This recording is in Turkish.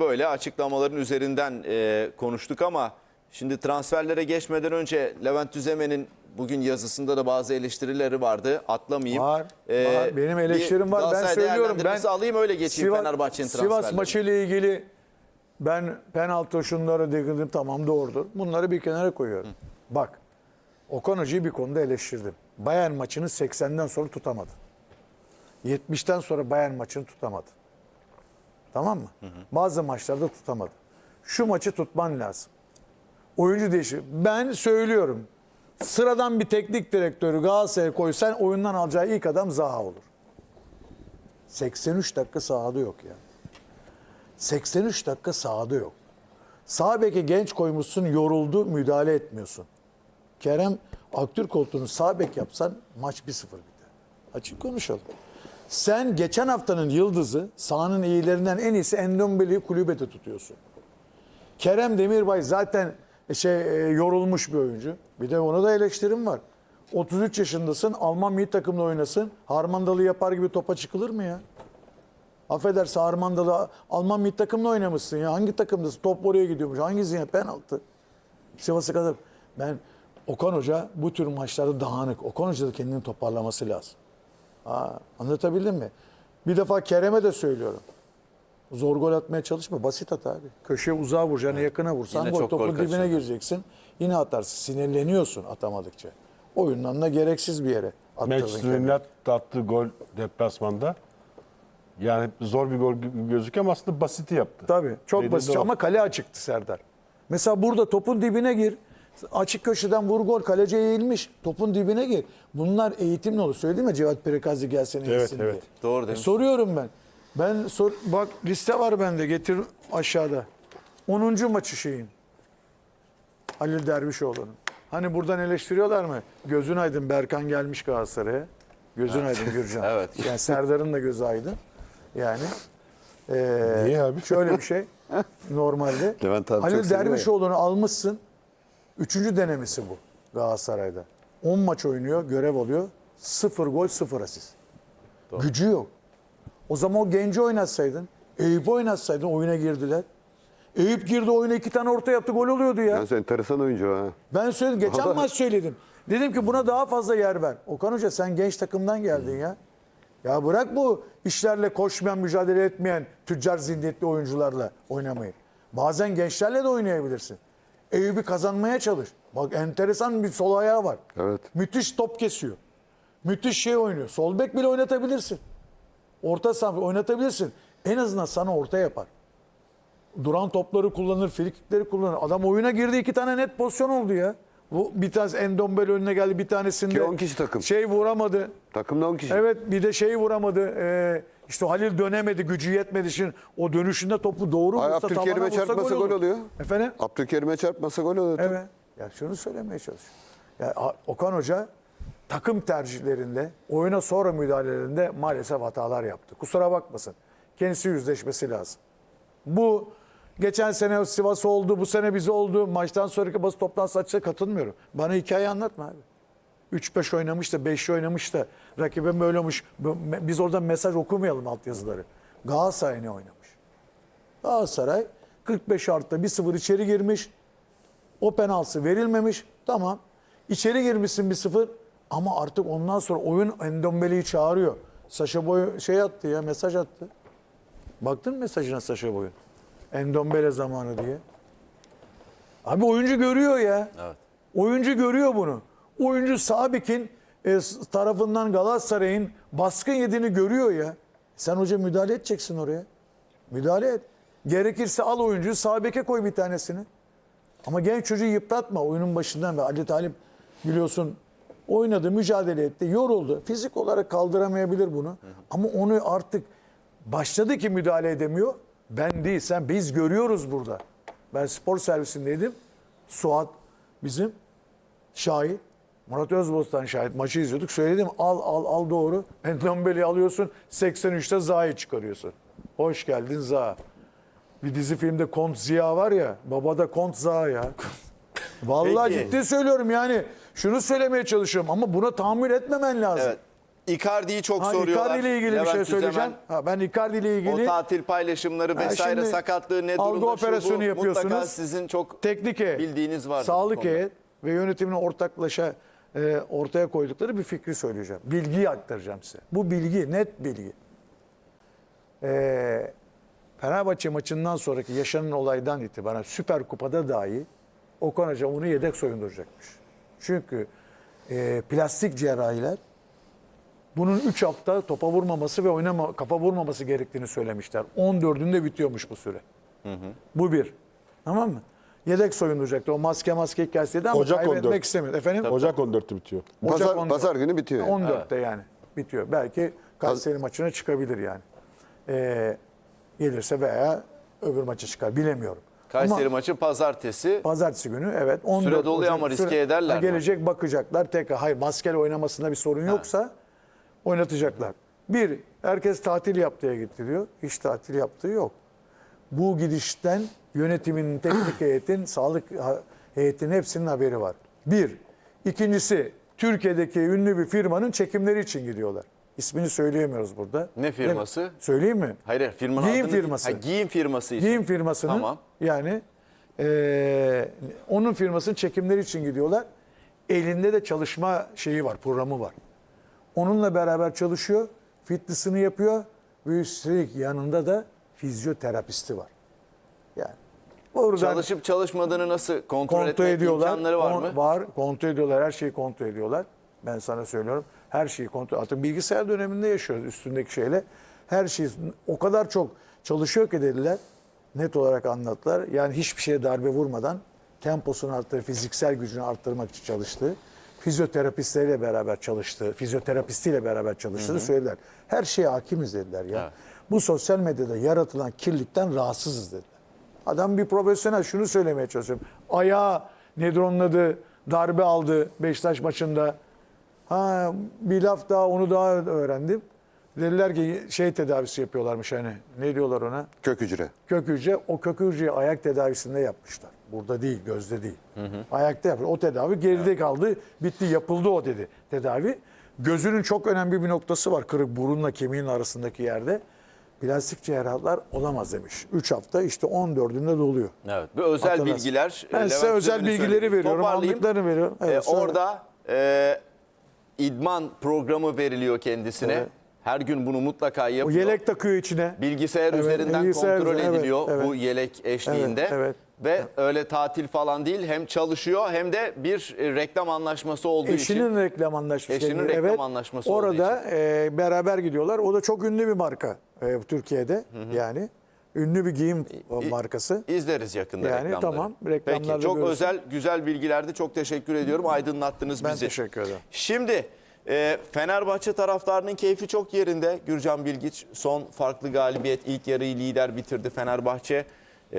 Böyle açıklamaların üzerinden e, konuştuk ama şimdi transferlere geçmeden önce Levent Düzemen'in bugün yazısında da bazı eleştirileri vardı. Atlamayayım. Var, var. Benim eleştirim var. Ben söylüyorum. Ben alayım öyle geçeyim Fenerbahçe'nin Sivas transferlerine. maçı ile ilgili ben penaltı şunları dedim tamam doğrudur. Bunları bir kenara koyuyorum. Bak Okan Hoca'yı bir konuda eleştirdim. Bayern maçını 80'den sonra tutamadı. 70'ten sonra Bayern maçını tutamadı. Tamam mı? Bazı maçlarda tutamadı. Şu maçı tutman lazım. Oyuncu değişir. Ben söylüyorum. Sıradan bir teknik direktörü Galatasaray'a koysan oyundan alacağı ilk adam Zaha olur. 83 dakika sahada yok ya. 83 dakika sahada yok. Sağ beke genç koymuşsun yoruldu müdahale etmiyorsun. Kerem aktör koltuğunu sağ bek yapsan maç 1-0 biter. Açık konuşalım. Sen geçen haftanın yıldızı sahanın iyilerinden en iyisi Endombele'yi kulübede tutuyorsun. Kerem Demirbay zaten şey e, yorulmuş bir oyuncu. Bir de ona da eleştirim var. 33 yaşındasın. Alman milli takımda oynasın. Harmandalı yapar gibi topa çıkılır mı ya? Affedersin Harmandalı Alman milli takımda oynamışsın ya. Hangi takımdasın? Top oraya gidiyormuş. Hangisi ya? Penaltı. Sivas'a kadar. Ben Okan Hoca bu tür maçlarda dağınık. Okan Hoca da kendini toparlaması lazım. Ha, anlatabildim mi? Bir defa Kerem'e de söylüyorum. Zor gol atmaya çalışma. Basit at abi. Köşeye uzağa vuracaksın, yakına vursan Yine gol çok gol dibine kaçırdı. gireceksin. Yine atarsın. Sinirleniyorsun atamadıkça. Oyundan da gereksiz bir yere Manchester. United attığı gol deplasmanda. Yani zor bir gol gibi gözüküyor ama aslında basiti yaptı. Tabii. Çok Belirli basit o. ama kale açıktı Serdar. Mesela burada topun dibine gir. Açık köşeden vur gol. Kaleci eğilmiş. Topun dibine gir. Bunlar eğitimli olur. Söyledim ya Cevat Perekazi gelsin Evet, eğitsin evet. diye. Doğru E, soruyorum ben. Ben sor, bak liste var bende. Getir aşağıda. 10. maçı şeyin. Halil Dervişoğlu'nun. Hani buradan eleştiriyorlar mı? Gözün aydın Berkan gelmiş Galatasaray'a. Gözün aydın Gürcan. Evet. Yani Serdar'ın da gözü aydın. Yani. Ee, Niye abi? Şöyle bir şey. Normalde. Halil. Dervişoğlu'nu almışsın. Üçüncü denemesi bu Galatasaray'da. 10 maç oynuyor, görev alıyor. 0 gol, 0 asist. Gücü yok. O zaman o genci oynatsaydın, Eyüp oynatsaydın oyuna girdiler. Eyüp girdi oyuna iki tane orta yaptı gol oluyordu ya. Yalnız enteresan oyuncu ha. Ben söyledim geçen Vallahi. maç söyledim. Dedim ki buna daha fazla yer ver. Okan Hoca sen genç takımdan geldin ya. Ya bırak bu işlerle koşmayan, mücadele etmeyen tüccar zihniyetli oyuncularla oynamayı. Bazen gençlerle de oynayabilirsin. Eyüp'ü kazanmaya çalış. Bak enteresan bir sol ayağı var. Evet. Müthiş top kesiyor. Müthiş şey oynuyor. Sol bek bile oynatabilirsin. Orta saha oynatabilirsin. En azından sana orta yapar. Duran topları kullanır, frikikleri kullanır. Adam oyuna girdi iki tane net pozisyon oldu ya. Bu bir tanesi Endombele önüne geldi bir tanesinde. Ki on kişi takım. Şey vuramadı. Takımda 10 kişi. Evet bir de şeyi vuramadı. Ee, işte Halil dönemedi, gücü yetmedi. Şimdi o dönüşünde topu doğru Ay, vursa, Abdülkerim'e çarpmasa gol oluyor. Efendim? Abdülkerim'e çarpmasa gol oluyor. Evet. Ya şunu söylemeye çalışıyorum. Ya Okan Hoca takım tercihlerinde, oyuna sonra müdahalelerinde maalesef hatalar yaptı. Kusura bakmasın. Kendisi yüzleşmesi lazım. Bu geçen sene Sivas oldu, bu sene bize oldu. Maçtan sonraki basın toplantısı açıkça katılmıyorum. Bana hikaye anlatma abi. 3-5 oynamış da 5 oynamış da rakibe böyle olmuş. Biz orada mesaj okumayalım altyazıları. Galatasaray ne oynamış? Galatasaray 45 artıda 1-0 içeri girmiş. O penaltı verilmemiş. Tamam. İçeri girmişsin 1-0 ama artık ondan sonra oyun Endombele'yi çağırıyor. Saşa Boy şey attı ya mesaj attı. Baktın mı mesajına Saşa Boy'un? Endombele zamanı diye. Abi oyuncu görüyor ya. Evet. Oyuncu görüyor bunu. Oyuncu Sabik'in e, tarafından Galatasaray'ın baskın yediğini görüyor ya. Sen hoca müdahale edeceksin oraya. Müdahale et. Gerekirse al oyuncuyu sağ beke koy bir tanesini. Ama genç çocuğu yıpratma oyunun başından ve Ali Talip biliyorsun oynadı, mücadele etti, yoruldu. Fizik olarak kaldıramayabilir bunu. Ama onu artık başladı ki müdahale edemiyor. Ben değil, sen biz görüyoruz burada. Ben spor servisindeydim. Suat bizim şahit. Murat Özbostan şahit. Maçı izliyorduk. Söyledim al al al doğru. Endombele'yi alıyorsun. 83'te Zaha'yı çıkarıyorsun. Hoş geldin Zaha. Bir dizi filmde Kont Ziya var ya. Babada Kont Zaha ya. Vallahi Peki. ciddi söylüyorum yani. Şunu söylemeye çalışıyorum ama buna tahammül etmemen lazım. Evet. Icardi'yi çok Ha, soruyorlar. Icardi ile ilgili bir Levent şey Üzemen. söyleyeceğim. Ha, ben Icardi ile ilgili O tatil paylaşımları Ha, vesaire şimdi sakatlığı ne algı durumda şu bu, operasyonu yapıyorsunuz. Mutlaka sizin çok teknik heyet, bildiğiniz var. sağlık heyet ve yönetimin ortaklaşa e, ortaya koydukları bir fikri söyleyeceğim. Bilgiyi aktaracağım size. Bu bilgi net bilgi. E, Fenerbahçe maçından sonraki yaşanan olaydan itibaren Süper Kupa'da dahi Okan Hoca onu yedek soyunduracakmış. Çünkü e, plastik cerrahiler bunun 3 hafta topa vurmaması ve oynama, kafa vurmaması gerektiğini söylemişler. 14'ünde bitiyormuş bu süre. Bu bir. Tamam mı? Yedek soyunduracaktı. O maske maske hikayesiydi ama Ocak kaybetmek 14. istemiyor. Efendim? Ocak 14'te bitiyor. Ocak Pazar, 14. pazar günü bitiyor. yani. 14'te yani bitiyor. Belki Kayseri maçına çıkabilir yani. Ee, gelirse veya öbür maça çıkar bilemiyorum. Kayseri Ama maçı pazartesi. pazartesi günü evet 14 Süre doluyor Ocak ama riske ederler mi? Gelecek bakacaklar tekrar. Hayır maskeli oynamasında bir sorun yoksa oynatacaklar. Bir, herkes tatil yaptıya getiriyor. Hiç tatil yaptığı yok. Bu gidişten yönetimin, teknik heyetin, sağlık heyetinin hepsinin haberi var. Bir. İkincisi, Türkiye'deki ünlü bir firmanın çekimleri için gidiyorlar. İsmini söyleyemiyoruz burada. Ne firması? Mi? Söyleyeyim mi? Hayır firmanın Giyim adını- firması. Ha, giyim firması için. Giyim firmasının Tamam. yani eee, onun firmasının çekimleri için gidiyorlar. Elinde de çalışma şeyi var, programı var. Onunla beraber çalışıyor, fitness'ını yapıyor ve üstelik yanında da fizyoterapisti var. Oradan Çalışıp çalışmadığını nasıl kontrol, kontrol etme ediyorlar. imkanları var mı? Var, kontrol ediyorlar. Her şeyi kontrol ediyorlar. Ben sana söylüyorum. Her şeyi kontrol. Artık bilgisayar döneminde yaşıyoruz üstündeki şeyle. Her şey o kadar çok çalışıyor ki dediler. Net olarak anlattılar. Yani hiçbir şeye darbe vurmadan temposunu arttırıp fiziksel gücünü arttırmak için çalıştı. Fizyoterapistleriyle beraber çalıştı. Fizyoterapistiyle beraber çalıştığını söylediler. Her şeye hakimiz dediler ya. Evet. Bu sosyal medyada yaratılan kirlilikten rahatsızız dediler. Adam bir profesyonel şunu söylemeye çalışıyorum. Ayağı nedir onun adı darbe aldı Beşiktaş maçında. Ha bir laf daha onu daha öğrendim. Dediler ki şey tedavisi yapıyorlarmış hani ne diyorlar ona? Kök hücre. Kök hücre o kök hücreyi ayak tedavisinde yapmışlar. Burada değil gözde değil. Ayakta yapıyor. O tedavi geride kaldı bitti yapıldı o dedi tedavi. Gözünün çok önemli bir noktası var kırık burunla kemiğin arasındaki yerde. Plastik cerrahlar olamaz demiş. 3 hafta işte 14'ünde doluyor. Evet. Bu özel Hatırlarsın. bilgiler. Ben size Levent özel bilgileri söylediği. veriyorum, aldıklarını veriyorum. Evet, E, sonra- orada e, idman programı veriliyor kendisine. Evet. Her gün bunu mutlaka O yapıyor. yelek takıyor içine. Bilgisayar Evet, üzerinden bilgisayar kontrol üzerinden, evet, ediliyor evet. bu yelek eşliğinde. Evet, evet. Ve öyle tatil falan değil hem çalışıyor hem de bir e, reklam anlaşması olduğu için. Eşinin reklam anlaşması. Eşinin reklam evet, anlaşması Orada e, beraber gidiyorlar. O da çok ünlü bir marka e, Türkiye'de yani. Ünlü bir giyim markası. İzleriz yakında Yani reklamları. tamam, reklamlarda Peki çok görürsün. özel güzel bilgilerdi. Çok teşekkür ediyorum. Aydınlattınız Ben bizi. teşekkür ederim. Şimdi e, Fenerbahçe taraftarının keyfi çok yerinde. Gürcan Bilgiç son farklı galibiyet ilk yarıyı lider bitirdi Fenerbahçe.